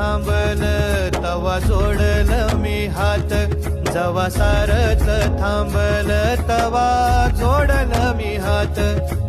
थांबल तवा जोडल मी हात. जवा सारच थांबल तवा जोडल मी हात.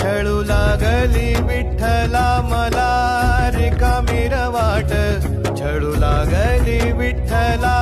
खेळू लागली विठ्ठला मला रिकामी वाट. छळू लागली विठ्ठला